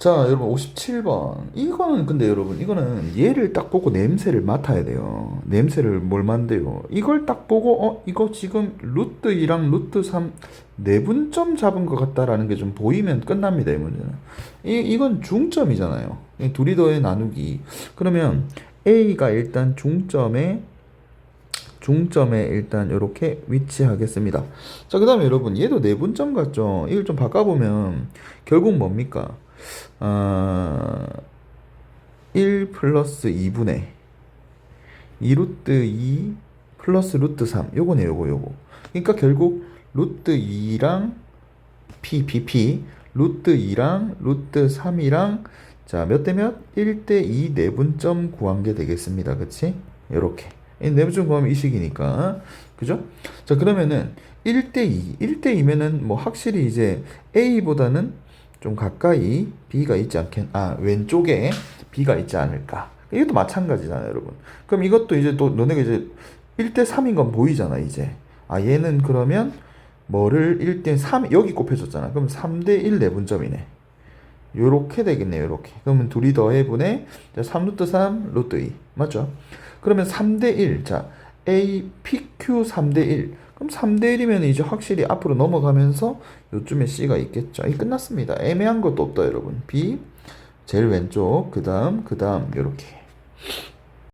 자, 여러분 57번. 이거는 근데 여러분 이거는 얘를 딱 보고 냄새를 맡아야 돼요. 냄새를 뭘 만대요? 이걸 딱 보고 어 이거 지금 루트 2랑 루트 3 내분점 잡은 것 같다라는 게 좀 보이면 끝납니다, 이 문제는. 이 이건 중점이잖아요. 이 둘이 더해 나누기. 그러면 A가 일단 중점에 중점에 일단 이렇게 위치하겠습니다. 자, 그 다음에 여러분, 얘도 내분점 같죠? 이걸 좀 바꿔보면, 결국 뭡니까? 아, 1 플러스 2분의 2 루트 2 플러스 루트 3. 요거네, 요거, 요거. 그러니까 결국 루트 2랑 P, P, P, 루트 2랑 루트 3이랑 자, 몇 대 몇? 1 대 2 내분점 구한 게 되겠습니다. 그치? 요렇게. 이 내분점 구하면 이 식이니까. 그죠? 자, 그러면은 1 대 2. 1 대 2면은 뭐 확실히 이제 A보다는 좀 가까이 B가 있지 않겠, 아, 왼쪽에 B가 있지 않을까. 이것도 마찬가지잖아요, 여러분. 그럼 이것도 이제 또 너네가 이제 1대 3인 건 보이잖아, 이제. 아, 얘는 그러면 뭐를 1대 3, 여기 곱해줬잖아. 그럼 3대 1 내분점이네. 요렇게 되겠네요, 요렇게. 그러면 둘이 더해분의 3루트 3, 루트 2. 맞죠? 그러면 3대 1. 자, A, PQ 3대 1. 그럼 3대 1이면 이제 확실히 앞으로 넘어가면서 요쯤에 C가 있겠죠. 이 끝났습니다. 애매한 것도 없다, 여러분. B, 제일 왼쪽, 그 다음, 그 다음, 요렇게.